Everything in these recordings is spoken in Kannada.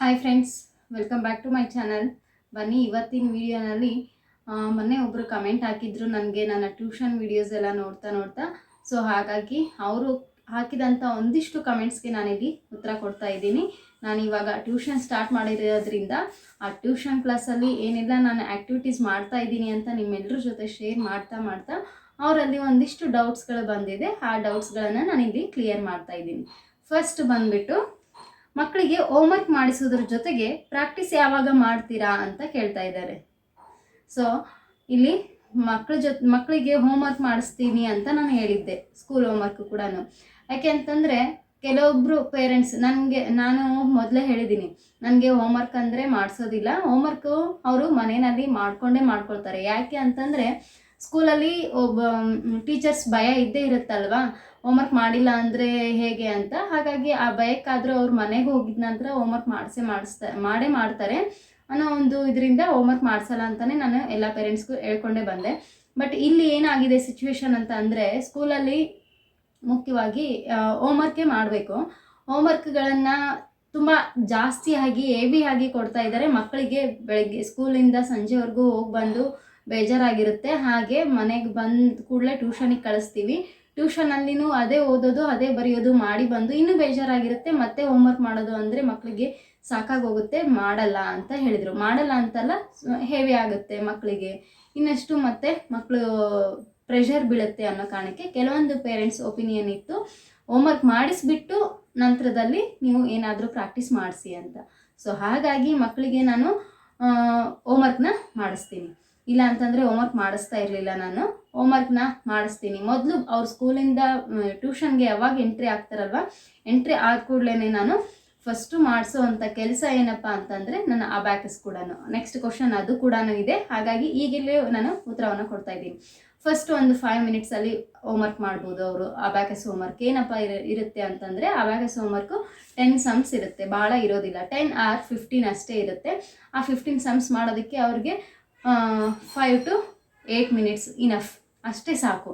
Hi friends welcome back to my channel ಬನ್ನಿ, ಇವತ್ತಿನ ವಿಡಿಯೋನಲ್ಲಿ ಮೊನ್ನೆ ಒಬ್ಬರು ಕಮೆಂಟ್ ಹಾಕಿದ್ರು ನನಗೆ, ನನ್ನ ಟ್ಯೂಷನ್ ವಿಡಿಯೋಸ್ ಎಲ್ಲ ನೋಡ್ತಾ ನೋಡ್ತಾ. ಸೊ ಹಾಗಾಗಿ ಅವರು ಹಾಕಿದಂಥ ಒಂದಿಷ್ಟು ಕಮೆಂಟ್ಸ್ಗೆ ನಾನಿಲ್ಲಿ ಉತ್ತರ ಕೊಡ್ತಾ ಇದ್ದೀನಿ. ನಾನು ಇವಾಗ ಟ್ಯೂಷನ್ ಸ್ಟಾರ್ಟ್ ಮಾಡಿರೋದ್ರಿಂದ, ಆ ಟ್ಯೂಷನ್ ಕ್ಲಾಸಲ್ಲಿ ಏನೆಲ್ಲ ನಾನು ಆ್ಯಕ್ಟಿವಿಟೀಸ್ ಮಾಡ್ತಾ ಇದ್ದೀನಿ ಅಂತ ನಿಮ್ಮೆಲ್ಲರ ಜೊತೆ ಶೇರ್ ಮಾಡ್ತಾ ಮಾಡ್ತಾ, ಅವರಲ್ಲಿ ಒಂದಿಷ್ಟು ಡೌಟ್ಸ್ಗಳು ಬಂದಿದೆ. ಆ ಡೌಟ್ಸ್ಗಳನ್ನು ನಾನಿಲ್ಲಿ ಕ್ಲಿಯರ್ ಮಾಡ್ತಾ ಇದ್ದೀನಿ. ಫಸ್ಟ್ ಬಂದ್ಬಿಟ್ಟು ಮಕ್ಕಳಿಗೆ ಹೋಮ್ವರ್ಕ್ ಮಾಡಿಸೋದ್ರ ಜೊತೆಗೆ ಪ್ರಾಕ್ಟೀಸ್ ಯಾವಾಗ ಮಾಡ್ತೀರಾ ಅಂತ ಕೇಳ್ತಾ ಇದ್ದಾರೆ. ಸೊ ಇಲ್ಲಿ ಮಕ್ಕಳ ಜೊತೆ ಮಕ್ಕಳಿಗೆ ಹೋಮ್ವರ್ಕ್ ಮಾಡಿಸ್ತೀನಿ ಅಂತ ನಾನು ಹೇಳಿದ್ದೆ ಸ್ಕೂಲ್ ಹೋಮ್ವರ್ಕ್ ಕೂಡ ಯಾಕೆ ಅಂತಂದರೆ ಕೆಲವೊಬ್ಬರು ಪೇರೆಂಟ್ಸ್ ನನಗೆ, ನಾನು ಮೊದಲೇ ಹೇಳಿದ್ದೀನಿ, ನನಗೆ ಹೋಮ್ವರ್ಕ್ ಅಂದರೆ ಮಾಡಿಸೋದಿಲ್ಲ. ಹೋಮ್ವರ್ಕು ಅವರು ಮನೆಯಲ್ಲಿ ಮಾಡಿಕೊಂಡೇ ಮಾಡ್ಕೊಳ್ತಾರೆ. ಯಾಕೆ ಅಂತಂದರೆ ಸ್ಕೂಲಲ್ಲಿ ಒಬ್ಬ ಟೀಚರ್ಸ್ ಭಯ ಇದ್ದೇ ಇರುತ್ತಲ್ವಾ? ಹೋಮ್ವರ್ಕ್ ಮಾಡಿಲ್ಲ ಅಂದರೆ ಹೇಗೆ ಅಂತ? ಹಾಗಾಗಿ ಆ ಭಯಕ್ಕಾದರೂ ಅವ್ರು ಮನೆಗೆ ಹೋಗಿದ ನಂತರ ಹೋಮ್ವರ್ಕ್ ಮಾಡಿಸೇ, ಮಾಡಿಸ್ತಾ, ಮಾಡೇ ಮಾಡ್ತಾರೆ. ಅನ್ನೋ ಒಂದು ಇದರಿಂದ ಹೋಮ್ವರ್ಕ್ ಮಾಡಿಸಲ್ಲ ಅಂತಲೇ ನಾನು ಎಲ್ಲ ಪೇರೆಂಟ್ಸ್ಗೂ ಹೇಳ್ಕೊಂಡೇ ಬಂದೆ. ಬಟ್ ಇಲ್ಲಿ ಏನಾಗಿದೆ ಸಿಚುವೇಶನ್ ಅಂತ ಅಂದರೆ ಸ್ಕೂಲಲ್ಲಿ ಮುಖ್ಯವಾಗಿ ಹೋಮ್ವರ್ಕೇ ಮಾಡಬೇಕು. ಹೋಮ್ವರ್ಕ್ಗಳನ್ನು ತುಂಬ ಜಾಸ್ತಿಯಾಗಿ ಹೆವಿ ಆಗಿ ಕೊಡ್ತಾ ಇದ್ದಾರೆ ಮಕ್ಕಳಿಗೆ ಬೆಳಗ್ಗೆ, ಸ್ಕೂಲಿಂದ ಸಂಜೆವರೆಗೂ ಹೋಗಿ ಬಂದು ಬೇಜಾರಾಗಿರುತ್ತೆ. ಹಾಗೆ ಮನೆಗೆ ಬಂದ ಕೂಡಲೇ ಟ್ಯೂಷನಿಗೆ ಕಳಿಸ್ತೀವಿ. ಟ್ಯೂಷನಲ್ಲಿನೂ ಅದೇ ಓದೋದು, ಅದೇ ಬರೆಯೋದು ಮಾಡಿ ಬಂದು ಇನ್ನೂ ಬೇಜಾರಾಗಿರುತ್ತೆ. ಮತ್ತೆ ಹೋಮ್ವರ್ಕ್ ಮಾಡೋದು ಅಂದರೆ ಮಕ್ಕಳಿಗೆ ಸಾಕಾಗೋಗುತ್ತೆ. ಮಾಡಲ್ಲ ಅಂತ ಹೇಳಿದರು. ಮಾಡಲ್ಲ ಅಂತಲ್ಲ ಹೆವಿ ಆಗುತ್ತೆ ಮಕ್ಕಳಿಗೆ ಇನ್ನಷ್ಟು ಮತ್ತೆ ಮಕ್ಕಳು ಪ್ರೆಷರ್ ಬೀಳುತ್ತೆ ಅನ್ನೋ ಕಾರಣಕ್ಕೆ ಕೆಲವೊಂದು ಪೇರೆಂಟ್ಸ್ ಒಪಿನಿಯನ್ ಇತ್ತು ಹೋಮ್ವರ್ಕ್ ಮಾಡಿಸ್ಬಿಟ್ಟು ನಂತರದಲ್ಲಿ ನೀವು ಏನಾದರೂ ಪ್ರಾಕ್ಟೀಸ್ ಮಾಡಿಸಿ ಅಂತ. ಸೊ ಹಾಗಾಗಿ ಮಕ್ಕಳಿಗೆ ನಾನು ಹೋಮ್ವರ್ಕ್ನ ಮಾಡಿಸ್ತೀನಿ. ಇಲ್ಲ ಅಂತಂದರೆ ಹೋಮ್ವರ್ಕ್ ಮಾಡಿಸ್ತಾ ಇರಲಿಲ್ಲ ನಾನು. ಹೋಮ್ವರ್ಕ್ನ ಮಾಡಿಸ್ತೀನಿ. ಮೊದಲು ಅವ್ರ ಸ್ಕೂಲಿಂದ ಟ್ಯೂಷನ್ಗೆ ಯಾವಾಗ ಎಂಟ್ರಿ ಆಗ್ತಾರಲ್ವ? ಎಂಟ್ರಿ ಆದ ಕೂಡಲೇ ನಾನು ಫಸ್ಟು ಮಾಡಿಸೋ ಅಂಥ ಕೆಲಸ ಏನಪ್ಪ ಅಂತಂದರೆ ನನ್ನ ಅಬ್ಯಾಕಸ್ ಕೂಡ ನೆಕ್ಸ್ಟ್ ಕ್ವಶನ್ ಅದು ಕೂಡ ಇದೆ. ಹಾಗಾಗಿ ಈಗಲೇ ನಾನು ಉತ್ತರವನ್ನು ಕೊಡ್ತಾ ಇದ್ದೀನಿ. ಫಸ್ಟ್ ಒಂದು ಫೈವ್ ಮಿನಿಟ್ಸಲ್ಲಿ ಹೋಮ್ವರ್ಕ್ ಮಾಡ್ಬೋದು ಅವರು. ಅಬ್ಯಾಕಸ್ ಹೋಮ್ವರ್ಕ್ ಏನಪ್ಪ ಇರ, ಇರುತ್ತೆ ಅಂತಂದರೆ ಅಬ್ಯಾಕಸ್ ಹೋಮ್ವರ್ಕು ಟೆನ್ ಸಮ್ಸ್ ಇರುತ್ತೆ. ಭಾಳ ಇರೋದಿಲ್ಲ. ಟೆನ್ ಆರ್ ಫಿಫ್ಟೀನ್ ಅಷ್ಟೇ ಇರುತ್ತೆ. ಆ ಫಿಫ್ಟೀನ್ ಸಮ್ಸ್ ಮಾಡೋದಕ್ಕೆ ಅವ್ರಿಗೆ five to eight minutes enough ಅಷ್ಟೇ ಸಾಕು.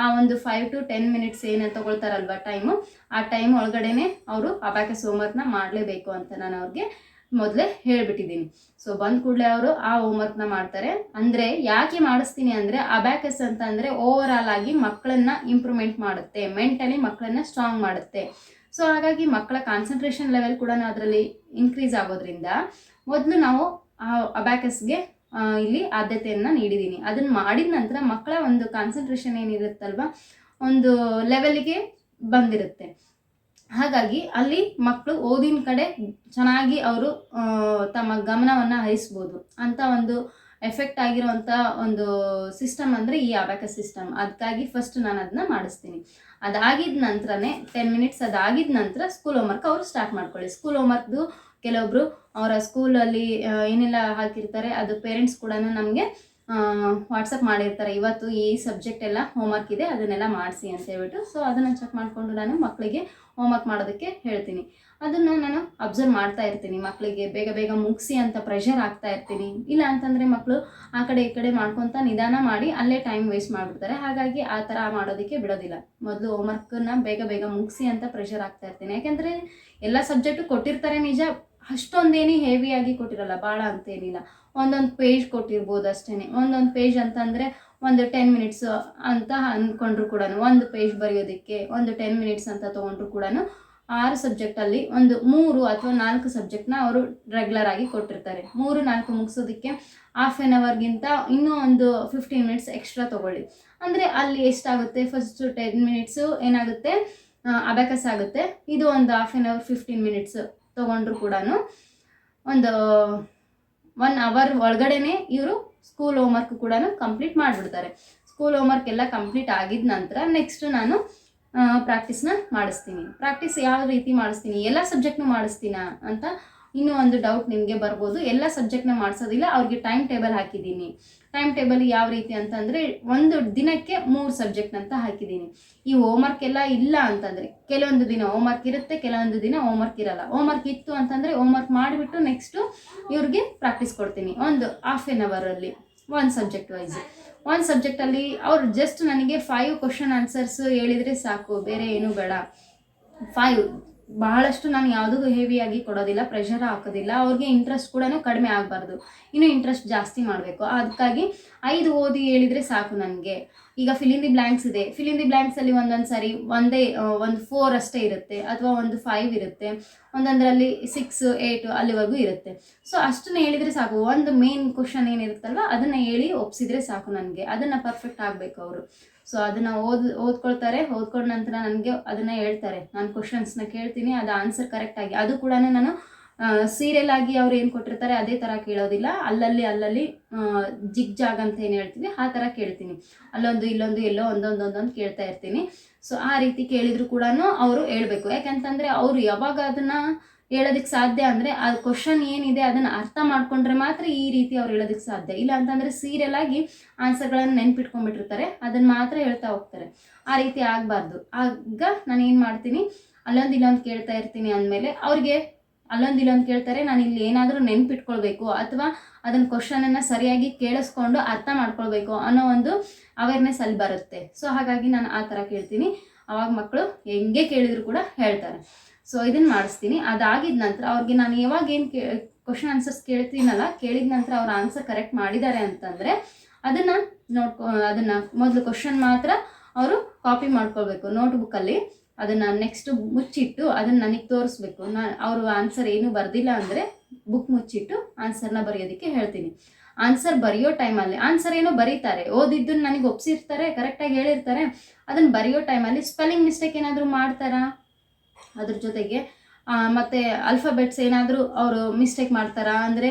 ಆ ಒಂದು ಫೈವ್ ಟು ಟೆನ್ ಮಿನಿಟ್ಸ್ ಏನು ತಗೊಳ್ತಾರಲ್ವ ಟೈಮು ಆ ಟೈಮ್ ಒಳಗಡೆನೆ ಅವರು ಅಬ್ಯಾಕಸ್ ಹೋಮ್ವರ್ಕ್ನ ಮಾಡಲೇಬೇಕು ಅಂತ ನಾನು ಅವ್ರಿಗೆ ಮೊದಲೇ ಹೇಳಿಬಿಟ್ಟಿದ್ದೀನಿ. ಸೊ ಬಂದ ಕೂಡಲೇ ಅವರು ಆ ಹೋಮ್ವರ್ಕ್ನ ಮಾಡ್ತಾರೆ. ಅಂದರೆ ಯಾಕೆ ಮಾಡಿಸ್ತೀನಿ ಅಂದರೆ ಅಬ್ಯಾಕಸ್ ಅಂತ ಅಂದರೆ ಆಗಿ ಮಕ್ಕಳನ್ನ ಇಂಪ್ರೂವ್ಮೆಂಟ್ ಮಾಡುತ್ತೆ. ಮೆಂಟಲಿ ಮಕ್ಕಳನ್ನ ಸ್ಟ್ರಾಂಗ್ ಮಾಡುತ್ತೆ. ಸೊ ಹಾಗಾಗಿ ಮಕ್ಕಳ ಕಾನ್ಸಂಟ್ರೇಷನ್ ಲೆವೆಲ್ ಕೂಡ ಅದರಲ್ಲಿ ಇನ್ಕ್ರೀಸ್ ಆಗೋದ್ರಿಂದ ಮೊದಲು ನಾವು ಆ ಅಬ್ಯಾಕಸ್ಗೆ ಇಲ್ಲಿ ಆದ್ಯತೆಯನ್ನು ನೀಡಿದ್ದೀನಿ. ಅದನ್ನು ಮಾಡಿದ ನಂತರ ಮಕ್ಕಳ ಒಂದು ಕಾನ್ಸಂಟ್ರೇಷನ್ ಏನಿರುತ್ತಲ್ವ, ಒಂದು ಲೆವೆಲ್ಗೆ ಬಂದಿರುತ್ತೆ. ಹಾಗಾಗಿ ಅಲ್ಲಿ ಮಕ್ಕಳು ಓದಿನ ಕಡೆ ಚೆನ್ನಾಗಿ ಅವರು ತಮ್ಮ ಗಮನವನ್ನು ಹರಿಸ್ಬೋದು ಅಂತ ಒಂದು ಎಫೆಕ್ಟ್ ಆಗಿರುವಂಥ ಒಂದು ಸಿಸ್ಟಮ್ ಅಂದರೆ ಈ ಅಬ್ಯಾಕಸ್ ಸಿಸ್ಟಮ್ ಅದಕ್ಕಾಗಿ ಫಸ್ಟ್ ನಾನು ಅದನ್ನ ಮಾಡಿಸ್ತೀನಿ. ಅದಾಗಿದ ನಂತರನೇ ಟೆನ್ ಮಿನಿಟ್ಸ್ ಅದಾಗಿದ ನಂತರ ಸ್ಕೂಲ್ ಹೋಮ್ವರ್ಕ್ ಅವರು ಸ್ಟಾರ್ಟ್ ಮಾಡ್ಕೊಳ್ಳಿ. ಸ್ಕೂಲ್ ಹೋಮ್ವರ್ಕ್ದು ಕೆಲವೊಬ್ಬರು ಅವರ ಸ್ಕೂಲಲ್ಲಿ ಏನೆಲ್ಲ ಹಾಕಿರ್ತಾರೆ, ಅದು ಪೇರೆಂಟ್ಸ್ ಕೂಡ ನಮಗೆ ವಾಟ್ಸಪ್ ಮಾಡಿರ್ತಾರೆ. ಇವತ್ತು ಈ ಸಬ್ಜೆಕ್ಟ್ ಎಲ್ಲ ಹೋಮ್ವರ್ಕ್ ಇದೆ, ಅದನ್ನೆಲ್ಲ ಮಾಡಿಸಿ ಅಂತ ಹೇಳ್ಬಿಟ್ಟು. ಸೊ ಅದನ್ನು ಚೆಕ್ ಮಾಡಿಕೊಂಡು ನಾನು ಮಕ್ಕಳಿಗೆ ಹೋಮ್ವರ್ಕ್ ಮಾಡೋದಕ್ಕೆ ಹೇಳ್ತೀನಿ. ಅದನ್ನು ನಾನು ಅಬ್ಸರ್ವ್ ಮಾಡ್ತಾ ಇರ್ತೀನಿ. ಮಕ್ಕಳಿಗೆ ಬೇಗ ಬೇಗ ಮುಗಿಸಿ ಅಂತ ಪ್ರೆಷರ್ ಆಗ್ತಾ ಇರ್ತೀನಿ. ಇಲ್ಲ ಅಂತಂದರೆ ಮಕ್ಕಳು ಆ ಕಡೆ ಈ ಕಡೆ ಮಾಡ್ಕೊತ ನಿಧಾನ ಮಾಡಿ ಅಲ್ಲೇ ಟೈಮ್ ವೇಸ್ಟ್ ಮಾಡಿಬಿಡ್ತಾರೆ. ಹಾಗಾಗಿ ಆ ಥರ ಮಾಡೋದಕ್ಕೆ ಬಿಡೋದಿಲ್ಲ. ಮೊದಲು ಹೋಮ್ವರ್ಕನ್ನ ಬೇಗ ಬೇಗ ಮುಗಿಸಿ ಅಂತ ಪ್ರೆಷರ್ ಆಗ್ತಾ ಇರ್ತೀನಿ. ಯಾಕೆಂದರೆ ಎಲ್ಲ ಸಬ್ಜೆಕ್ಟು ಕೊಟ್ಟಿರ್ತಾರೆ ನಿಜ. ಅಷ್ಟೊಂದೇನು ಹೆವಿಯಾಗಿ ಕೊಟ್ಟಿರಲ್ಲ. ಭಾಳ ಅಂತೇನಿಲ್ಲ. ಒಂದೊಂದು ಪೇಜ್ ಕೊಟ್ಟಿರ್ಬೋದು ಅಷ್ಟೇ ಒಂದೊಂದು ಪೇಜ್ ಅಂತಂದರೆ ಒಂದು ಟೆನ್ ಮಿನಿಟ್ಸ್ ಅಂತ ಅಂದ್ಕೊಂಡ್ರು ಕೂಡ ಒಂದು ಪೇಜ್ ಬರೆಯೋದಕ್ಕೆ ಒಂದು ಟೆನ್ ಮಿನಿಟ್ಸ್ ಅಂತ ತೊಗೊಂಡ್ರು ಕೂಡ ಆರು ಸಬ್ಜೆಕ್ಟಲ್ಲಿ ಒಂದು ಮೂರು ಅಥವಾ ನಾಲ್ಕು ಸಬ್ಜೆಕ್ಟ್ನ ಅವರು ರೆಗ್ಯುಲರ್ ಆಗಿ ಕೊಟ್ಟಿರ್ತಾರೆ. ಮೂರು, ನಾಲ್ಕು ಮುಗಿಸೋದಕ್ಕೆ ಹಾಫ್ ಆನ್ ಅವರ್ಗಿಂತ ಇನ್ನೂ ಒಂದು ಫಿಫ್ಟೀನ್ ಮಿನಿಟ್ಸ್ ಎಕ್ಸ್ಟ್ರಾ ತೊಗೊಳ್ಳಿ. ಅಂದರೆ ಅಲ್ಲಿ ಎಷ್ಟಾಗುತ್ತೆ? ಫಸ್ಟ್ ಟೆನ್ ಮಿನಿಟ್ಸು ಏನಾಗುತ್ತೆ? ಅಬೆಕಸ್ ಆಗುತ್ತೆ. ಇದು ಒಂದು half an hour fifteen minutes ತೊಗೊಂಡ್ರು ಕೂಡ ಒಂದು ಒನ್ ಅವರ್ ಒಳಗಡೆನೆ ಇವರು ಸ್ಕೂಲ್ ಹೋಮ್ವರ್ಕ್ ಕೂಡ ಕಂಪ್ಲೀಟ್ ಮಾಡಿಬಿಡ್ತಾರೆ. ಸ್ಕೂಲ್ ಹೋಮ್ವರ್ಕ್ ಎಲ್ಲ ಕಂಪ್ಲೀಟ್ ಆಗಿದ ನಂತರ ನೆಕ್ಸ್ಟ್ ನಾನು ಪ್ರಾಕ್ಟೀಸ್ನ ಮಾಡಿಸ್ತೀನಿ. ಪ್ರಾಕ್ಟೀಸ್ ಯಾವ ರೀತಿ ಮಾಡಿಸ್ತೀನಿ? ಎಲ್ಲ ಸಬ್ಜೆಕ್ಟ್ನು ಮಾಡಿಸ್ತೀನ ಅಂತ ಇನ್ನೂ ಒಂದು ಡೌಟ್ ನಿಮಗೆ ಬರ್ಬೋದು. ಎಲ್ಲ ಸಬ್ಜೆಕ್ಟ್ನ ಮಾಡಿಸೋದಿಲ್ಲ, ಅವ್ರಿಗೆ ಟೈಮ್ ಟೇಬಲ್ ಹಾಕಿದ್ದೀನಿ. ಟೈಮ್ ಟೇಬಲ್ ಯಾವ ರೀತಿ ಅಂತಂದರೆ ಒಂದು ದಿನಕ್ಕೆ ಮೂರು ಸಬ್ಜೆಕ್ಟ್ ಅಂತ ಹಾಕಿದ್ದೀನಿ. ಈ ಹೋಮ್ವರ್ಕ್ ಎಲ್ಲ ಇಲ್ಲ ಅಂತಂದರೆ, ಕೆಲವೊಂದು ದಿನ ಹೋಮ್ವರ್ಕ್ ಇರುತ್ತೆ, ಕೆಲವೊಂದು ದಿನ ಹೋಮ್ವರ್ಕ್ ಇರಲ್ಲ. ಹೋಮ್ವರ್ಕ್ ಇತ್ತು ಅಂತಂದರೆ ಹೋಮ್ವರ್ಕ್ ಮಾಡಿಬಿಟ್ಟು ನೆಕ್ಸ್ಟು ಇವ್ರಿಗೆ ಪ್ರಾಕ್ಟೀಸ್ ಕೊಡ್ತೀನಿ. ಒಂದು ಹಾಫ್ ಎನ್ ಅವರಲ್ಲಿ ಒಂದು ಸಬ್ಜೆಕ್ಟ್ ವೈಸ್ ಒಂದು ಸಬ್ಜೆಕ್ಟಲ್ಲಿ ಅವ್ರು ಜಸ್ಟ್ ನನಗೆ ಫೈವ್ ಕ್ವಶನ್ ಆನ್ಸರ್ಸ್ ಹೇಳಿದರೆ ಸಾಕು, ಬೇರೆ ಏನೂ ಬೇಡ. ಫೈವ್ ಬಹಳಷ್ಟು ನಾನು ಯಾವುದೂ ಹೆವಿಯಾಗಿ ಕೊಡೋದಿಲ್ಲ ಪ್ರೆಷರ್ ಹಾಕೋದಿಲ್ಲ. ಅವ್ರಿಗೆ ಇಂಟ್ರೆಸ್ಟ್ ಕೂಡ ಕಡಿಮೆ ಆಗಬಾರ್ದು. ಇನ್ನೂ ಇಂಟ್ರೆಸ್ಟ್ ಜಾಸ್ತಿ ಮಾಡಬೇಕು. ಅದಕ್ಕಾಗಿ ಐದು ಓದಿ ಹೇಳಿದರೆ ಸಾಕು ನನಗೆ. ಈಗ ಫಿಲಿಂದಿ ಬ್ಲ್ಯಾಂಕ್ಸ್ ಇದೆ. ಫಿಲಿಂದಿ ಬ್ಲ್ಯಾಂಕ್ಸಲ್ಲಿ ಒಂದೊಂದು ಸಾರಿ ಒಂದೇ ಒಂದು ಫೋರ್ ಅಷ್ಟೇ ಇರುತ್ತೆ. ಅಥವಾ ಒಂದು ಫೈವ್ ಇರುತ್ತೆ. ಒಂದೊಂದರಲ್ಲಿ ಸಿಕ್ಸ್ ಏಯ್ಟ್ ಅಲ್ಲಿವರೆಗೂ ಇರುತ್ತೆ. ಸೊ ಅಷ್ಟನ್ನು ಹೇಳಿದರೆ ಸಾಕು. ಒಂದು ಮೇನ್ ಕ್ವಶನ್ ಏನಿರುತ್ತಲ್ವ, ಅದನ್ನು ಹೇಳಿ ಒಪ್ಸಿದ್ರೆ ಸಾಕು ನನಗೆ. ಅದನ್ನು ಪರ್ಫೆಕ್ಟ್ ಆಗಬೇಕು ಅವರು. ಸೊ ಅದನ್ನ ಓದ್, ಓದ್ಕೊಳ್ತಾರೆ. ಓದ್ಕೊಂಡ ನಂತರ ನನಗೆ ಅದನ್ನ ಹೇಳ್ತಾರೆ. ನಾನು ಕ್ವಶನ್ಸ್ನ ಕೇಳ್ತೀನಿ, ಅದು ಆನ್ಸರ್ ಕರೆಕ್ಟಾಗಿ ಅದು ಕೂಡ ನಾನು ಸೀರಿಯಲ್ ಆಗಿ ಅವ್ರು ಏನು ಕೊಟ್ಟಿರ್ತಾರೆ ಅದೇ ಥರ ಕೇಳೋದಿಲ್ಲ. ಅಲ್ಲಲ್ಲಿ ಅಲ್ಲಲ್ಲಿ ಜಿಗ್ ಜಾಗ್ ಅಂತ ಏನು ಹೇಳ್ತೀವಿ, ಆ ಥರ ಕೇಳ್ತೀನಿ. ಅಲ್ಲೊಂದು, ಇಲ್ಲೊಂದು, ಎಲ್ಲೋ ಒಂದೊಂದು ಒಂದೊಂದು ಕೇಳ್ತಾ ಇರ್ತೀನಿ. ಸೊ ಆ ರೀತಿ ಕೇಳಿದ್ರು ಕೂಡ ಅವರು ಹೇಳ್ಬೇಕು. ಯಾಕಂತಂದರೆ ಅವರು ಯಾವಾಗ ಅದನ್ನು ಹೇಳೋದಕ್ಕೆ ಸಾಧ್ಯ ಅಂದರೆ ಆ ಕ್ವಶನ್ ಏನಿದೆ ಅದನ್ನು ಅರ್ಥ ಮಾಡ್ಕೊಂಡ್ರೆ ಮಾತ್ರ ಈ ರೀತಿ ಅವ್ರು ಹೇಳೋದಕ್ಕೆ ಸಾಧ್ಯ. ಇಲ್ಲ ಅಂತಂದರೆ ಸೀರಿಯಲ್ ಆಗಿ ಆನ್ಸರ್ಗಳನ್ನು ನೆನ್ಪಿಟ್ಕೊಂಡ್ಬಿಟ್ಟಿರ್ತಾರೆ. ಅದನ್ನು ಮಾತ್ರ ಹೇಳ್ತಾ ಹೋಗ್ತಾರೆ. ಆ ರೀತಿ ಆಗಬಾರ್ದು. ಆಗ ನಾನು ಏನು ಮಾಡ್ತೀನಿ? ಅಲ್ಲೊಂದು ಇಲ್ಲೊಂದು ಕೇಳ್ತಾ ಇರ್ತೀನಿ ಅಂದಮೇಲೆ ಅವ್ರಿಗೆ ಅಲ್ಲೊಂದು ಇಲ್ಲೊಂದು ಕೇಳ್ತಾರೆ, ನಾನು ಇಲ್ಲಿ ಏನಾದರೂ ನೆನ್ಪಿಟ್ಕೊಳ್ಬೇಕು ಅಥವಾ ಅದನ್ನ ಕ್ವಶನನ್ನು ಸರಿಯಾಗಿ ಕೇಳಿಸ್ಕೊಂಡು ಅರ್ಥ ಮಾಡ್ಕೊಳ್ಬೇಕು ಅನ್ನೋ ಒಂದು ಅವೇರ್ನೆಸ್ ಅಲ್ಲಿ ಬರುತ್ತೆ. ಸೊ ಹಾಗಾಗಿ ನಾನು ಆ ಥರ ಕೇಳ್ತೀನಿ. ಆವಾಗ ಮಕ್ಕಳು ಹೆಂಗೆ ಕೇಳಿದ್ರು ಕೂಡ ಹೇಳ್ತಾರೆ. ಸೊ ಇದನ್ನು ಮಾಡಿಸ್ತೀನಿ. ಅದಾಗಿದ ನಂತರ ಅವ್ರಿಗೆ ನಾನು ಯಾವಾಗ ಏನು ಕೇ ಕ್ವಶನ್ ಆನ್ಸರ್ಸ್ ಕೇಳ್ತೀನಲ್ಲ, ಕೇಳಿದ ನಂತರ ಅವ್ರ ಆನ್ಸರ್ ಕರೆಕ್ಟ್ ಮಾಡಿದ್ದಾರೆ ಅಂತಂದರೆ ಅದನ್ನು ನೋಡ್ಕೊ, ಅದನ್ನು ಮೊದಲು ಕ್ವಶನ್ ಮಾತ್ರ ಅವರು ಕಾಪಿ ಮಾಡ್ಕೊಳ್ಬೇಕು. ನೋಟ್ಬುಕ್ಕಲ್ಲಿ ಅದನ್ನು ನೆಕ್ಸ್ಟ್ ಮುಚ್ಚಿಟ್ಟು ಅದನ್ನು ನನಗೆ ತೋರಿಸ್ಬೇಕು. ನಾನು ಅವರು ಆನ್ಸರ್ ಏನು ಬರೆದಿಲ್ಲ ಅಂದರೆ ಬುಕ್ ಮುಚ್ಚಿಟ್ಟು ಆನ್ಸರ್ನ ಬರೆಯೋದಕ್ಕೆ ಹೇಳ್ತೀನಿ. ಆನ್ಸರ್ ಬರೆಯೋ ಟೈಮಲ್ಲಿ ಆನ್ಸರ್ ಏನೋ ಬರೀತಾರೆ. ಓದಿದ್ದನ್ನು ನನಗೆ ಒಪ್ಸಿರ್ತಾರೆ ಕರೆಕ್ಟಾಗಿ ಹೇಳಿರ್ತಾರೆ. ಅದನ್ನು ಬರೆಯೋ ಟೈಮಲ್ಲಿ ಸ್ಪೆಲ್ಲಿಂಗ್ ಮಿಸ್ಟೇಕ್ ಏನಾದರೂ ಮಾಡ್ತಾರಾ? ಅದ್ರ ಜೊತೆಗೆ ಮತ್ತು ಅಲ್ಫಾಬೆಟ್ಸ್ ಏನಾದರೂ ಅವರು ಮಿಸ್ಟೇಕ್ ಮಾಡ್ತಾರಾ? ಅಂದರೆ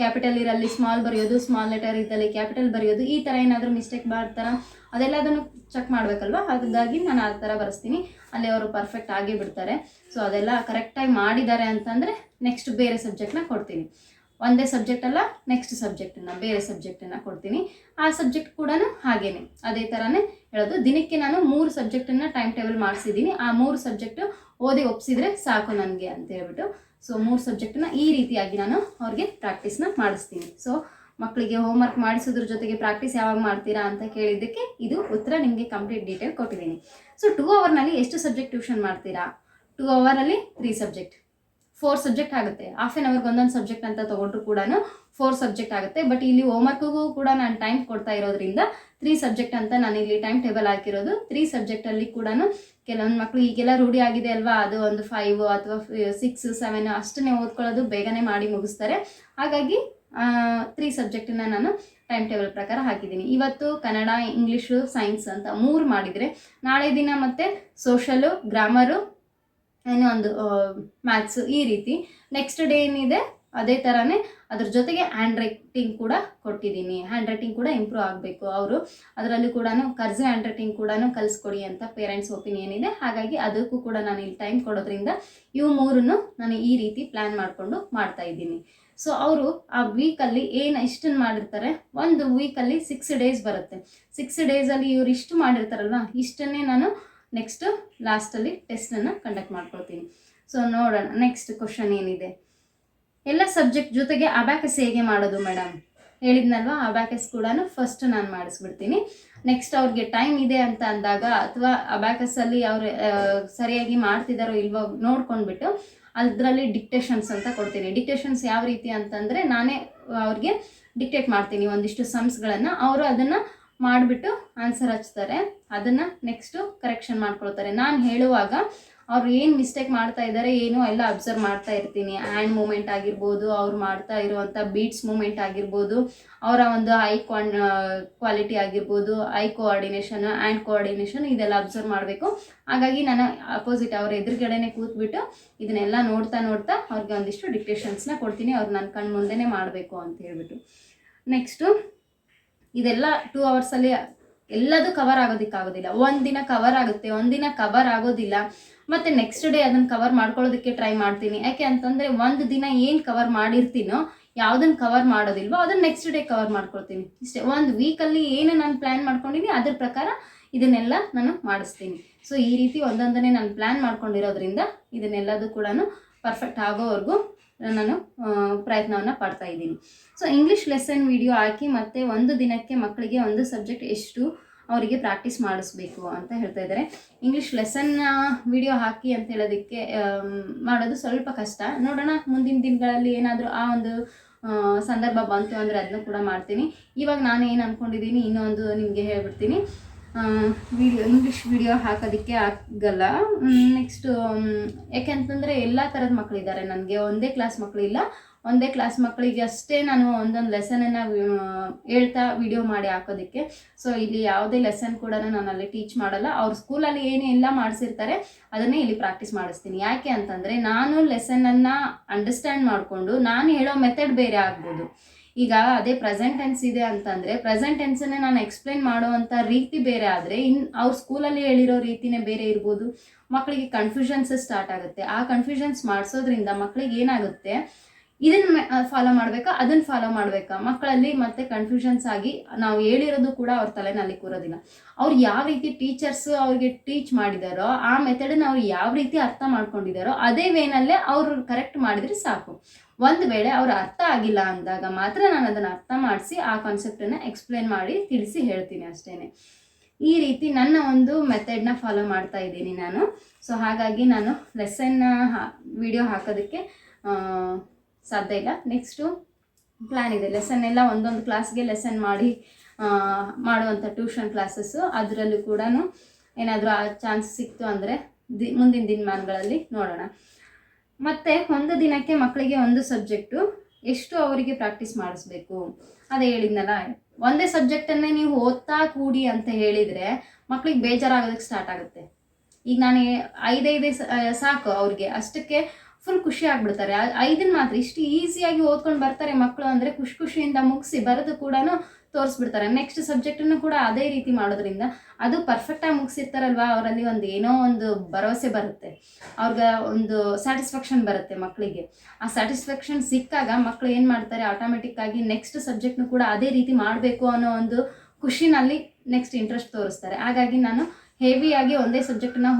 ಕ್ಯಾಪಿಟಲ್ ಇರಲ್ಲಿ ಸ್ಮಾಲ್ ಬರೆಯೋದು ಸ್ಮಾಲ್ ಲೆಟರ್ ಇದ್ದಲ್ಲಿ ಕ್ಯಾಪಿಟಲ್ ಬರೆಯೋದು, ಈ ಥರ ಏನಾದರೂ ಮಿಸ್ಟೇಕ್ ಮಾಡ್ತಾರಾ? ಅದೆಲ್ಲದನ್ನು ಚೆಕ್ ಮಾಡಬೇಕಲ್ವ? ಹಾಗಾಗಿ ನಾನು ಆ ಥರ ಬರೆಸ್ತೀನಿ. ಅಲ್ಲಿ ಅವರು ಪರ್ಫೆಕ್ಟ್ ಆಗಿ ಬಿಡ್ತಾರೆ. ಸೊ ಅದೆಲ್ಲ ಕರೆಕ್ಟಾಗಿ ಮಾಡಿದ್ದಾರೆ ಅಂತಂದರೆ ನೆಕ್ಸ್ಟ್ ಬೇರೆ ಸಬ್ಜೆಕ್ಟ್ನ ಕೊಡ್ತೀನಿ. ಒಂದೇ ಸಬ್ಜೆಕ್ಟ್ ಅಲ್ಲ ನೆಕ್ಸ್ಟ್ ಸಬ್ಜೆಕ್ಟನ್ನು ಬೇರೆ ಸಬ್ಜೆಕ್ಟನ್ನು ಕೊಡ್ತೀನಿ. ಆ ಸಬ್ಜೆಕ್ಟ್ ಕೂಡ ಹಾಗೇನೆ. ಅದೇ ಥರನೇ ಹೇಳೋದು, ದಿನಕ್ಕೆ ನಾನು ಮೂರು ಸಬ್ಜೆಕ್ಟನ್ನು ಟೈಮ್ ಟೇಬಲ್ ಮಾಡಿಸಿದ್ದೀನಿ. ಆ ಮೂರು ಸಬ್ಜೆಕ್ಟು ಓದಿ ಒಪ್ಸಿದ್ರೆ ಸಾಕು ನನಗೆ ಅಂತ ಹೇಳ್ಬಿಟ್ಟು. ಸೊ ಮೂರು ಸಬ್ಜೆಕ್ಟನ್ನ ಈ ರೀತಿಯಾಗಿ ನಾನು ಅವ್ರಿಗೆ ಪ್ರಾಕ್ಟೀಸ್ನ ಮಾಡಿಸ್ತೀನಿ. ಸೊ ಮಕ್ಕಳಿಗೆ ಹೋಮ್ವರ್ಕ್ ಮಾಡಿಸೋದ್ರ ಜೊತೆಗೆ ಪ್ರಾಕ್ಟೀಸ್ ಯಾವಾಗ ಮಾಡ್ತೀರಾ ಅಂತ ಕೇಳಿದ್ದಕ್ಕೆ ಇದು ಉತ್ತರ ನಿಮಗೆ ಕಂಪ್ಲೀಟ್ ಡೀಟೇಲ್ ಕೊಟ್ಟಿದ್ದೀನಿ. ಸೊ ಟೂ ಅವರ್ನಲ್ಲಿ ಎಷ್ಟು ಸಬ್ಜೆಕ್ಟ್ ಟ್ಯೂಷನ್ ಮಾಡ್ತೀರಾ? ಟೂ ಅವರಲ್ಲಿ ತ್ರೀ ಸಬ್ಜೆಕ್ಟ್. ಫೋರ್ ಸಬ್ಜೆಕ್ಟ್ ಆಗುತ್ತೆ. ಹಾಫ್ ಆನ್ ಅವರ್ಗೆ ಒಂದೊಂದು ಸಬ್ಜೆಕ್ಟ್ ಅಂತ ತೊಗೊಂಡ್ರು ಕೂಡ ಫೋರ್ ಸಬ್ಜೆಕ್ಟ್ ಆಗುತ್ತೆ. ಬಟ್ ಇಲ್ಲಿ ಹೋಮ್ವರ್ಕ್ಗೂ ಕೂಡ ನಾನು ಟೈಮ್ ಕೊಡ್ತಾ ಇರೋದ್ರಿಂದ ತ್ರೀ ಸಬ್ಜೆಕ್ಟ್ ಅಂತ ನಾನು ಇಲ್ಲಿ ಟೈಮ್ ಟೇಬಲ್ ಹಾಕಿರೋದು. ತ್ರೀ ಸಬ್ಜೆಕ್ಟಲ್ಲಿ ಕೂಡ ಕೆಲವೊಂದು ಮಕ್ಕಳು ಈಗೆಲ್ಲ ರೂಢಿ ಆಗಿದೆ ಅಲ್ವಾ? ಅದು ಒಂದು ಫೈವ್ ಅಥವಾ ಸಿಕ್ಸ್ ಸೆವೆನ್ ಅಷ್ಟನ್ನೇ ಓದ್ಕೊಳ್ಳೋದು ಬೇಗನೆ ಮಾಡಿ ಮುಗಿಸ್ತಾರೆ. ಹಾಗಾಗಿ ತ್ರೀ ಸಬ್ಜೆಕ್ಟನ್ನ ನಾನು ಟೈಮ್ ಟೇಬಲ್ ಪ್ರಕಾರ ಹಾಕಿದ್ದೀನಿ. ಇವತ್ತು ಕನ್ನಡ, ಇಂಗ್ಲೀಷು ಸೈನ್ಸ್ ಅಂತ ಮೂರು ಮಾಡಿದರೆ ನಾಳೆ ದಿನ ಮತ್ತೆ ಸೋಷಲು ಗ್ರಾಮರು ಏನೋ ಒಂದು ಮ್ಯಾಥ್ಸು ಈ ರೀತಿ. ನೆಕ್ಸ್ಟ್ ಡೇ ಏನಿದೆ, ಅದೇ ಥರನೇ ಅದ್ರ ಜೊತೆಗೆ ಹ್ಯಾಂಡ್ ರೈಟಿಂಗ್ ಕೂಡ ಕೊಟ್ಟಿದ್ದೀನಿ. ಹ್ಯಾಂಡ್ ರೈಟಿಂಗ್ ಕೂಡ ಇಂಪ್ರೂವ್ ಆಗಬೇಕು ಅವರು. ಅದರಲ್ಲಿ ಕೂಡ ಕರ್ಜ್ ಹ್ಯಾಂಡ್ ರೈಟಿಂಗ್ ಕೂಡ ಕಲಿಸ್ಕೊಡಿ ಅಂತ ಪೇರೆಂಟ್ಸ್ ಒಪಿನಿಯನ್ ಇದೆ. ಹಾಗಾಗಿ ಅದಕ್ಕೂ ಕೂಡ ನಾನು ಇಲ್ಲಿ ಟೈಮ್ ಕೊಡೋದ್ರಿಂದ ಇವು ಮೂರನ್ನು ನಾನು ಈ ರೀತಿ ಪ್ಲ್ಯಾನ್ ಮಾಡಿಕೊಂಡು ಮಾಡ್ತಾ ಇದ್ದೀನಿ. ಸೊ ಅವರು ಆ ವೀಕಲ್ಲಿ ಏನು ಇಷ್ಟನ್ನು ಮಾಡಿರ್ತಾರೆ, ಒಂದು ವೀಕಲ್ಲಿ ಸಿಕ್ಸ್ ಡೇಸ್ ಬರುತ್ತೆ. ಸಿಕ್ಸ್ ಡೇಸಲ್ಲಿ ಇವರು ಇಷ್ಟು ಮಾಡಿರ್ತಾರಲ್ವ, ಇಷ್ಟನ್ನೇ ನಾನು ನೆಕ್ಸ್ಟ್ ಲಾಸ್ಟಲ್ಲಿ ಟೆಸ್ಟನ್ನು ಕಂಡಕ್ಟ್ ಮಾಡ್ಕೊಳ್ತೀನಿ. ಸೊ ನೋಡೋಣ ನೆಕ್ಸ್ಟ್ ಕ್ವಶನ್ ಏನಿದೆ? ಎಲ್ಲ ಸಬ್ಜೆಕ್ಟ್ ಜೊತೆಗೆ ಅಬ್ಯಾಕಸ್ ಹೇಗೆ ಮಾಡೋದು ಮೇಡಮ್ ಹೇಳಿದ್ನಲ್ವಾ ಅಬ್ಯಾಕಸ್ ಕೂಡ ಫಸ್ಟ್ ನಾನು ಮಾಡಿಸ್ಬಿಡ್ತೀನಿ. ನೆಕ್ಸ್ಟ್ ಅವ್ರಿಗೆ ಟೈಮ್ ಇದೆ ಅಂತ ಅಂದಾಗ, ಅಥವಾ ಅಬ್ಯಾಕಸಲ್ಲಿ ಅವ್ರು ಸರಿಯಾಗಿ ಮಾಡ್ತಿದ್ದಾರೋ ಇಲ್ವೋ ನೋಡ್ಕೊಂಡ್ಬಿಟ್ಟು ಅದರಲ್ಲಿ ಡಿಕ್ಟೇಷನ್ಸ್ ಅಂತ ಕೊಡ್ತೀನಿ. ಡಿಕ್ಟೇಷನ್ಸ್ ಯಾವ ರೀತಿ ಅಂತಂದರೆ ನಾನೇ ಅವ್ರಿಗೆ ಡಿಕ್ಟೇಟ್ ಮಾಡ್ತೀನಿ ಒಂದಿಷ್ಟು ಸಮ್ಸ್ಗಳನ್ನು ಅವರು ಅದನ್ನು ಮಾಡಿಬಿಟ್ಟು ಆನ್ಸರ್ ಹಚ್ತಾರೆ. ಅದನ್ನು ನೆಕ್ಸ್ಟು ಕರೆಕ್ಷನ್ ಮಾಡ್ಕೊಳ್ತಾರೆ. ನಾನು ಹೇಳುವಾಗ ಅವ್ರು ಏನು ಮಿಸ್ಟೇಕ್ ಮಾಡ್ತಾ ಇದ್ದಾರೆ ಏನು ಎಲ್ಲ ಅಬ್ಸರ್ವ್ ಮಾಡ್ತಾ ಇರ್ತೀನಿ. ಆ್ಯಂಡ್ ಮೂಮೆಂಟ್ ಆಗಿರ್ಬೋದು, ಅವ್ರು ಮಾಡ್ತಾ ಇರುವಂಥ ಬೀಟ್ಸ್ ಮೂಮೆಂಟ್ ಆಗಿರ್ಬೋದು, ಅವರ ಒಂದು ಐ ಕ್ವಾನ್ ಕ್ವಾಲಿಟಿ ಆಗಿರ್ಬೋದು ಐ ಕೋಆರ್ಡಿನೇಷನ್ ಆ್ಯಂಡ್ ಕೋಆರ್ಡಿನೇಷನ್ ಇದೆಲ್ಲ ಅಬ್ಸರ್ವ್ ಮಾಡಬೇಕು. ಹಾಗಾಗಿ ನಾನು ಅಪೋಸಿಟ್ ಅವ್ರ ಎದುರುಗಡೆನೆ ಕೂತ್ಬಿಟ್ಟು ಇದನ್ನೆಲ್ಲ ನೋಡ್ತಾ ನೋಡ್ತಾ ಅವ್ರಿಗೆ ಒಂದಿಷ್ಟು ಡಿಕ್ಟೇಷನ್ಸ್ನ ಕೊಡ್ತೀನಿ. ಅವ್ರು ನನ್ನ ಕಣ್ಣು ಮುಂದೆನೇ ಮಾಡಬೇಕು ಅಂತ ಹೇಳ್ಬಿಟ್ಟು. ನೆಕ್ಸ್ಟು ಇದೆಲ್ಲ ಟೂ ಅವರ್ಸಲ್ಲಿ ಎಲ್ಲದೂ ಕವರ್ ಆಗೋದಕ್ಕಾಗೋದಿಲ್ಲ. ಒಂದಿನ ಕವರ್ ಆಗುತ್ತೆ ಒಂದಿನ ಕವರ್ ಆಗೋದಿಲ್ಲ. ಮತ್ತು ನೆಕ್ಸ್ಟ್ ಡೇ ಅದನ್ನು ಕವರ್ ಮಾಡ್ಕೊಳ್ಳೋದಕ್ಕೆ ಟ್ರೈ ಮಾಡ್ತೀನಿ. ಯಾಕೆ ಅಂತಂದರೆ ಒಂದು ದಿನ ಏನು ಕವರ್ ಮಾಡಿರ್ತೀನೋ ಯಾವುದನ್ನು ಕವರ್ ಮಾಡೋದಿಲ್ವೋ, ಅದನ್ನು ನೆಕ್ಸ್ಟ್ ಡೇ ಕವರ್ ಮಾಡ್ಕೊಳ್ತೀನಿ. ಇಷ್ಟೇ, ಒಂದು ವೀಕಲ್ಲಿ ಏನು ನಾನು ಪ್ಲ್ಯಾನ್ ಮಾಡ್ಕೊಂಡಿನಿ, ಅದ್ರ ಪ್ರಕಾರ ಇದನ್ನೆಲ್ಲ ನಾನು ಮಾಡಿಸ್ತೀನಿ. ಸೊ ಈ ರೀತಿ ಒಂದೊಂದನೇ ನಾನು ಪ್ಲ್ಯಾನ್ ಮಾಡ್ಕೊಂಡಿರೋದ್ರಿಂದ ಇದನ್ನೆಲ್ಲದೂ ಕೂಡ ಪರ್ಫೆಕ್ಟ್ ಆಗೋವರೆಗೂ ನಾನು ಪ್ರಯತ್ನವನ್ನು ಪಡ್ತಾ ಇದ್ದೀನಿ. ಸೊ ಇಂಗ್ಲೀಷ್ ಲೆಸನ್ ವಿಡಿಯೋ ಹಾಕಿ ಮತ್ತು ಒಂದು ದಿನಕ್ಕೆ ಮಕ್ಕಳಿಗೆ ಒಂದು ಸಬ್ಜೆಕ್ಟ್ ಎಷ್ಟು ಅವರಿಗೆ ಪ್ರಾಕ್ಟೀಸ್ ಮಾಡಿಸ್ಬೇಕು ಅಂತ ಹೇಳ್ತಾ ಇದ್ದಾರೆ. ಇಂಗ್ಲೀಷ್ ಲೆಸನ್ ವಿಡಿಯೋ ಹಾಕಿ ಅಂತ ಹೇಳೋದಕ್ಕೆ ಮಾಡೋದು ಸ್ವಲ್ಪ ಕಷ್ಟ. ನೋಡೋಣ, ಮುಂದಿನ ದಿನಗಳಲ್ಲಿ ಏನಾದರೂ ಆ ಒಂದು ಸಂದರ್ಭ ಬಂತು ಅಂದರೆ ಅದನ್ನು ಕೂಡ ಮಾಡ್ತೀನಿ. ಇವಾಗ ನಾನು ಏನು ಅಂದ್ಕೊಂಡಿದ್ದೀನಿ ಇನ್ನೊಂದು ನಿಮಗೆ ಹೇಳ್ಬಿಡ್ತೀನಿ. ವಿಡಿಯೋ ಇಂಗ್ಲೀಷ್ ವಿಡಿಯೋ ಹಾಕೋದಕ್ಕೆ ಆಗಲ್ಲ. ನೆಕ್ಸ್ಟ್ ಯಾಕೆಂತಂದರೆ ಎಲ್ಲ ಥರದ ಮಕ್ಕಳಿದ್ದಾರೆ ನನಗೆ. ಒಂದೇ ಕ್ಲಾಸ್ ಮಕ್ಕಳಿಲ್ಲ ಒಂದೇ ಕ್ಲಾಸ್ ಮಕ್ಕಳಿಗೆ ಅಷ್ಟೇ ನಾನು ಒಂದೊಂದು ಲೆಸನನ್ನು ಹೇಳ್ತಾ ವಿಡಿಯೋ ಮಾಡಿ ಹಾಕೋದಕ್ಕೆ. ಸೊ ಇಲ್ಲಿ ಯಾವುದೇ ಲೆಸನ್ ಕೂಡ ನಾನು ಅಲ್ಲಿ ಟೀಚ್ ಮಾಡಲ್ಲ. ಅವ್ರ ಸ್ಕೂಲಲ್ಲಿ ಏನೆಲ್ಲ ಮಾಡಿಸಿರ್ತಾರೆ, ಅದನ್ನೇ ಇಲ್ಲಿ ಪ್ರಾಕ್ಟೀಸ್ ಮಾಡಿಸ್ತೀನಿ. ಯಾಕೆ ಅಂತಂದರೆ ನಾನು ಲೆಸನನ್ನು ಅಂಡರ್ಸ್ಟ್ಯಾಂಡ್ ಮಾಡಿಕೊಂಡು, ನಾನು ಹೇಳೋ ಮೆಥಡ್ ಬೇರೆ ಆಗ್ಬೋದು. ಈಗ ಅದೇ ಪ್ರೆಸೆಂಟ್ ಟೆನ್ಸ್ ಇದೆ ಅಂತಂದರೆ ಪ್ರೆಸೆಂಟ್ ಟೆನ್ಸನ್ನೇ ನಾನು ಎಕ್ಸ್ಪ್ಲೈನ್ ಮಾಡುವಂಥ ರೀತಿ ಬೇರೆ ಆದರೆ, ಇನ್ ಅವ್ರ ಸ್ಕೂಲಲ್ಲಿ ಹೇಳಿರೋ ರೀತಿನೇ ಬೇರೆ ಇರ್ಬೋದು. ಮಕ್ಕಳಿಗೆ ಕನ್ಫ್ಯೂಷನ್ಸ್ ಸ್ಟಾರ್ಟ್ ಆಗುತ್ತೆ. ಆ ಕನ್ಫ್ಯೂಷನ್ಸ್ ಮಾಡಿಸೋದ್ರಿಂದ ಮಕ್ಕಳಿಗೆ ಏನಾಗುತ್ತೆ? ಇದನ್ನ ಫಾಲೋ ಮಾಡ್ಬೇಕಾ? ಅದನ್ನ ಫಾಲೋ ಮಾಡ್ಬೇಕಾ? ಮಕ್ಕಳಲ್ಲಿ ಮತ್ತೆ ಕನ್ಫ್ಯೂಷನ್ಸ್ ಆಗಿ ನಾವು ಹೇಳಿರೋದು ಕೂಡ ಅವ್ರ ತಲೆನಲ್ಲಿ ಕೂರೋದಿಲ್ಲ. ಅವ್ರು ಯಾವ ರೀತಿ ಟೀಚರ್ಸ್ ಅವ್ರಿಗೆ ಟೀಚ್ ಮಾಡಿದಾರೋ, ಆ ಮೆಥಡನ್ನ ಅವ್ರು ಯಾವ ರೀತಿ ಅರ್ಥ ಮಾಡ್ಕೊಂಡಿದಾರೋ, ಅದೇ ವೇನಲ್ಲೇ ಅವರು ಕರೆಕ್ಟ್ ಮಾಡಿದ್ರೆ ಸಾಕು. ಒಂದು ವೇಳೆ ಅವ್ರು ಅರ್ಥ ಆಗಿಲ್ಲ ಅಂದಾಗ ಮಾತ್ರ ನಾನು ಅದನ್ನು ಅರ್ಥ ಮಾಡಿಸಿ ಆ ಕಾನ್ಸೆಪ್ಟನ್ನು ಎಕ್ಸ್ಪ್ಲೇನ್ ಮಾಡಿ ತಿಳಿಸಿ ಹೇಳ್ತೀನಿ ಅಷ್ಟೇ ಈ ರೀತಿ ನನ್ನ ಒಂದು ಮೆಥಡ್ನ ಫಾಲೋ ಮಾಡ್ತಾ ಇದ್ದೀನಿ ನಾನು. ಸೊ ಹಾಗಾಗಿ ನಾನು ಲೆಸನ್ ವಿಡಿಯೋ ಹಾಕೋದಕ್ಕೆ ಸಾಧ್ಯ ಇಲ್ಲ. ನೆಕ್ಸ್ಟು ಪ್ಲ್ಯಾನ್ ಇದೆ. ಲೆಸನ್ ಎಲ್ಲ ಒಂದೊಂದು ಕ್ಲಾಸ್ಗೆ ಲೆಸನ್ ಮಾಡಿ ಮಾಡುವಂಥ ಟ್ಯೂಷನ್ ಕ್ಲಾಸಸ್ಸು ಅದರಲ್ಲೂ ಕೂಡ ಏನಾದರೂ ಆ ಚಾನ್ಸ್ ಸಿಕ್ತು ಅಂದರೆ ದಿ, ಮುಂದಿನ ದಿನಮಾನಗಳಲ್ಲಿ ನೋಡೋಣ. ಮತ್ತು ಒಂದು ದಿನಕ್ಕೆ ಮಕ್ಕಳಿಗೆ ಒಂದು ಸಬ್ಜೆಕ್ಟು ಎಷ್ಟು ಅವರಿಗೆ ಪ್ರಾಕ್ಟೀಸ್ ಮಾಡಿಸ್ಬೇಕು? ಅದೇ ಹೇಳಿದ್ನಲ್ಲ. ಒಂದೇ ಸಬ್ಜೆಕ್ಟನ್ನೇ ನೀವು ಓದ್ತಾ ಕೂಡಿ ಅಂತ ಹೇಳಿದರೆ ಮಕ್ಕಳಿಗೆ ಬೇಜಾರಾಗೋದಕ್ಕೆ ಸ್ಟಾರ್ಟ್ ಆಗುತ್ತೆ. ಈಗ ನಾನು ಐದೈದೇ ಸಾಕು ಅವ್ರಿಗೆ. ಅಷ್ಟಕ್ಕೆ ಫುಲ್ ಖುಷಿ ಆಗ್ಬಿಡ್ತಾರೆ. ಐದನ್ನ ಮಾತ್ರ ಇಷ್ಟು ಈಸಿಯಾಗಿ ಓದ್ಕೊಂಡು ಬರ್ತಾರೆ ಮಕ್ಕಳು ಅಂದರೆ ಖುಷಿ ಖುಷಿಯಿಂದ ಮುಗಿಸಿ ಬರೆದು ಕೂಡ ತೋರಿಸ್ಬಿಡ್ತಾರೆ. ನೆಕ್ಸ್ಟ್ ಸಬ್ಜೆಕ್ಟನ್ನು ಕೂಡ ಅದೇ ರೀತಿ ಮಾಡೋದ್ರಿಂದ ಅದು ಪರ್ಫೆಕ್ಟಾಗಿ ಮುಗಿಸಿರ್ತಾರಲ್ವಾ? ಅವರಲ್ಲಿ ಒಂದು ಏನೋ ಒಂದು ಭರವಸೆ ಬರುತ್ತೆ. ಅವ್ರಿಗೆ ಒಂದು ಸ್ಯಾಟಿಸ್ಫ್ಯಾಕ್ಷನ್ ಬರುತ್ತೆ ಮಕ್ಕಳಿಗೆ ಆ ಸ್ಯಾಟಿಸ್ಫ್ಯಾಕ್ಷನ್ ಸಿಕ್ಕಾಗ ಮಕ್ಕಳು ಏನು ಮಾಡ್ತಾರೆ? ಆಟೋಮೆಟಿಕ್ ಆಗಿ ನೆಕ್ಸ್ಟ್ ಸಬ್ಜೆಕ್ಟ್ನು ಕೂಡ ಅದೇ ರೀತಿ ಮಾಡಬೇಕು ಅನ್ನೋ ಒಂದು ಖುಷಿನಲ್ಲಿ ನೆಕ್ಸ್ಟ್ ಇಂಟ್ರೆಸ್ಟ್ ತೋರಿಸ್ತಾರೆ. ಹಾಗಾಗಿ ನಾನು ಹೆವಿಯಾಗಿ ಒಂದೇ ಸಬ್ಜೆಕ್ಟನ್ನ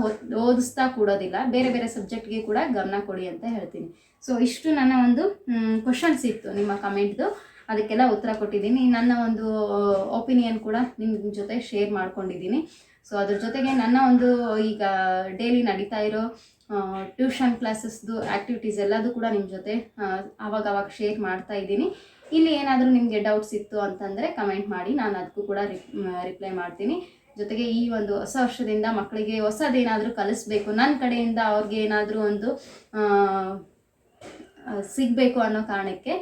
ಓದಿಸ್ತಾ ಕೂಡೋದಿಲ್ಲ. ಬೇರೆ ಬೇರೆ ಸಬ್ಜೆಕ್ಟ್ಗೆ ಕೂಡ ಗಮನ ಕೊಡಿ ಅಂತ ಹೇಳ್ತೀನಿ. ಸೊ ಇಷ್ಟು ನನ್ನ ಒಂದು ಕ್ವಶನ್ಸ್ ಇತ್ತು ನಿಮ್ಮ ಕಮೆಂಟ್ದು ಅದಕ್ಕೆಲ್ಲ ಉತ್ತರ ಕೊಟ್ಟಿದ್ದೀನಿ. ನನ್ನ ಒಂದು ಒಪಿನಿಯನ್ ಕೂಡ ನಿಮ್ಮ ಜೊತೆ ಶೇರ್ ಮಾಡ್ಕೊಂಡಿದ್ದೀನಿ. ಸೊ ಅದ್ರ ಜೊತೆಗೆ ನನ್ನ ಒಂದು, ಈಗ ಡೈಲಿ ನಡೀತಾ ಇರೋ ಟ್ಯೂಷನ್ ಕ್ಲಾಸಸ್ದು ಆ್ಯಕ್ಟಿವಿಟೀಸ್ ಎಲ್ಲದೂ ಕೂಡ ನಿಮ್ಮ ಜೊತೆ ಆವಾಗ ಅವಾಗ ಶೇರ್ ಮಾಡ್ತಾ ಇದ್ದೀನಿ. ಇಲ್ಲಿ ಏನಾದರೂ ನಿಮಗೆ ಡೌಟ್ಸ್ ಇತ್ತು ಅಂತಂದರೆ ಕಮೆಂಟ್ ಮಾಡಿ. ನಾನು ಅದಕ್ಕೂ ಕೂಡ ರಿಪ್ಲೈ ಮಾಡ್ತೀನಿ. ಜೊತೆಗೆ ಈ ಒಂದು ಹೊಸ ವರ್ಷದಿಂದ ಮಕ್ಕಳಿಗೆ ಹೊಸದೇನಾದರೂ ಕಲಿಸ್ಬೇಕು. ನನ್ನ ಕಡೆಯಿಂದ ಅವ್ರಿಗೆ ಏನಾದರೂ ಒಂದು ಸಿಗಬೇಕು ಅನ್ನೋ ಕಾರಣಕ್ಕೆ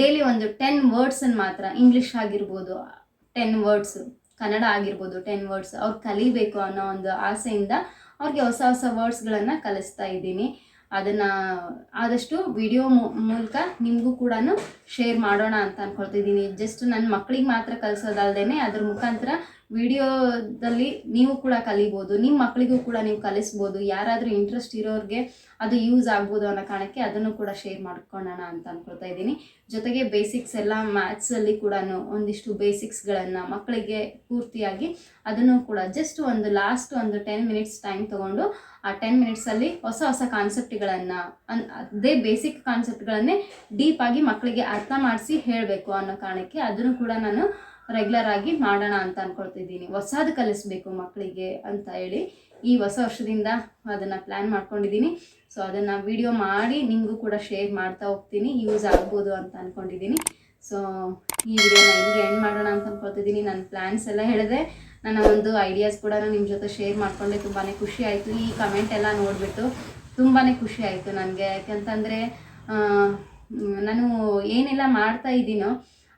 ಡೈಲಿ ಒಂದು ಟೆನ್ ವರ್ಡ್ಸನ್ನು ಮಾತ್ರ ಇಂಗ್ಲೀಷ್ ಆಗಿರ್ಬೋದು ಟೆನ್ ವರ್ಡ್ಸ್ ಕನ್ನಡ ಆಗಿರ್ಬೋದು ಟೆನ್ ವರ್ಡ್ಸ್ ಅವ್ರು ಕಲಿಬೇಕು ಅನ್ನೋ ಒಂದು ಆಸೆಯಿಂದ ಅವ್ರಿಗೆ ಹೊಸ ಹೊಸ ವರ್ಡ್ಸ್ಗಳನ್ನು ಕಲಿಸ್ತಾ ಇದ್ದೀನಿ. ಅದನ್ನು ಆದಷ್ಟು ವಿಡಿಯೋ ಮೂಲಕ ನಿಮಗೂ ಕೂಡ ಶೇರ್ ಮಾಡೋಣ ಅಂತ ಅಂದ್ಕೊಳ್ತಿದ್ದೀನಿ ಜಸ್ಟ್ ನನ್ನ ಮಕ್ಕಳಿಗೆ ಮಾತ್ರ ಕಲಿಸೋದಲ್ಲದೇ ಅದ್ರ ಮುಖಾಂತರ ವಿಡಿಯೋದಲ್ಲಿ ನೀವು ಕೂಡ ಕಲಿಬೋದು ನಿಮ್ಮ ಮಕ್ಕಳಿಗೂ ಕೂಡ ನೀವು ಕಲಿಸ್ಬೋದು, ಯಾರಾದರೂ ಇಂಟ್ರೆಸ್ಟ್ ಇರೋರಿಗೆ ಅದು ಯೂಸ್ ಆಗ್ಬೋದು ಅನ್ನೋ ಕಾರಣಕ್ಕೆ ಅದನ್ನು ಕೂಡ ಶೇರ್ ಮಾಡ್ಕೊಳ್ಳೋಣ ಅಂತ ಅಂದ್ಕೊಳ್ತಾ ಇದ್ದೀನಿ. ಜೊತೆಗೆ ಬೇಸಿಕ್ಸ್ ಎಲ್ಲ ಮ್ಯಾಥ್ಸಲ್ಲಿ ಕೂಡ ಒಂದಿಷ್ಟು ಬೇಸಿಕ್ಸ್ಗಳನ್ನು ಮಕ್ಕಳಿಗೆ ಪೂರ್ತಿಯಾಗಿ ಅದನ್ನು ಕೂಡ ಜಸ್ಟ್ ಒಂದು ಲಾಸ್ಟ್ ಒಂದು ಟೆನ್ ಮಿನಿಟ್ಸ್ ಟೈಮ್ ತೊಗೊಂಡು ಆ ಟೆನ್ ಮಿನಿಟ್ಸಲ್ಲಿ ಹೊಸ ಹೊಸ ಕಾನ್ಸೆಪ್ಟ್ಗಳನ್ನು ಅನ್ ಅದೇ ಬೇಸಿಕ್ ಕಾನ್ಸೆಪ್ಟ್ಗಳನ್ನೇ ಡೀಪಾಗಿ ಮಕ್ಕಳಿಗೆ ಅರ್ಥ ಮಾಡಿಸಿ ಹೇಳಬೇಕು ಅನ್ನೋ ಕಾರಣಕ್ಕೆ ಅದನ್ನು ಕೂಡ ನಾನು ರೆಗ್ಯುಲರ್ ಆಗಿ ಮಾಡೋಣ ಅಂತ ಅಂದ್ಕೊಳ್ತಿದ್ದೀನಿ ಹೊಸದು ಕಲಿಸ್ಬೇಕು ಮಕ್ಕಳಿಗೆ ಅಂತ ಹೇಳಿ ಈ ಹೊಸ ವರ್ಷದಿಂದ ಅದನ್ನು ಪ್ಲ್ಯಾನ್ ಮಾಡ್ಕೊಂಡಿದ್ದೀನಿ. ಸೊ ಅದನ್ನು ವಿಡಿಯೋ ಮಾಡಿ ನಿಮಗೂ ಕೂಡ ಶೇರ್ ಮಾಡ್ತಾ ಹೋಗ್ತೀನಿ. ಯೂಸ್ ಆಗ್ಬೋದು ಅಂತ ಅಂದ್ಕೊಂಡಿದ್ದೀನಿ ಸೊ ಈ ವಿಡಿಯೋನ ಇಲ್ಲಿಗೆ ಎಂಡ್ ಮಾಡೋಣ ಅಂತ ಅಂದ್ಕೊಳ್ತಿದ್ದೀನಿ ನನ್ನ ಪ್ಲ್ಯಾನ್ಸ್ ಎಲ್ಲ ಹೇಳಿದೆ. ನನ್ನ ಒಂದು ಐಡಿಯಾಸ್ ಕೂಡ ನಿಮ್ಮ ಜೊತೆ ಶೇರ್ ಮಾಡಿಕೊಂಡೆ. ತುಂಬಾ ಖುಷಿ ಆಯಿತು. ಈ ಕಮೆಂಟ್ ಎಲ್ಲ ನೋಡಿಬಿಟ್ಟು ತುಂಬಾ ಖುಷಿ ಆಯಿತು ನನಗೆ. ಯಾಕೆಂತಂದರೆ ನಾನು ಏನೆಲ್ಲ ಮಾಡ್ತಾ ಇದ್ದೀನೋ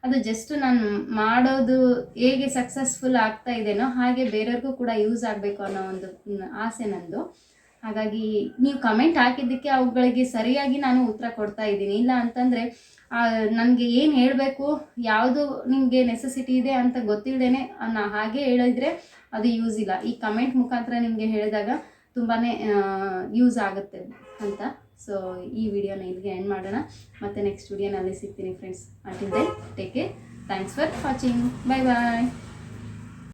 ಅದು ಜಸ್ಟ್ ನಾನು ಮಾಡೋದು ಹೇಗೆ ಸಕ್ಸಸ್ಫುಲ್ ಆಗ್ತಾ ಇದೆನೋ ಹಾಗೆ ಬೇರೆಯವ್ರಿಗೂ ಕೂಡ ಯೂಸ್ ಆಗಬೇಕು ಅನ್ನೋ ಒಂದು ಆಸೆ ನಂದು. ಹಾಗಾಗಿ ನೀವು ಕಮೆಂಟ್ ಹಾಕಿದ್ದಕ್ಕೆ ಅವುಗಳಿಗೆ ಸರಿಯಾಗಿ ನಾನು ಉತ್ತರ ಕೊಡ್ತಾ ಇದ್ದೀನಿ. ಇಲ್ಲ ಅಂತಂದರೆ ನನಗೆ ಏನು ಹೇಳಬೇಕು, ಯಾವುದು ನಿಮಗೆ ನೆಸೆಸಿಟಿ ಇದೆ ಅಂತ ಗೊತ್ತಿಲ್ಲದೇ ನಾನು ಹಾಗೆ ಹೇಳಿದ್ರೆ ಅದು ಯೂಸ್ ಇಲ್ಲ. ಈ ಕಮೆಂಟ್ ಮುಖಾಂತರ ನಿಮಗೆ ಹೇಳಿದಾಗ ತುಂಬಾ ಯೂಸ್ ಆಗುತ್ತೆ ಅಂತ. ಸೊ ಈ ವಿಡಿಯೋನ ಇಲ್ಲಿಗೆ ಎಂಡ್ ಮಾಡೋಣ. ಮತ್ತೆ ನೆಕ್ಸ್ಟ್ ವಿಡಿಯೋನಲ್ಲಿ ಸಿಗ್ತೀನಿ friends until then take care thanks for watching bye bye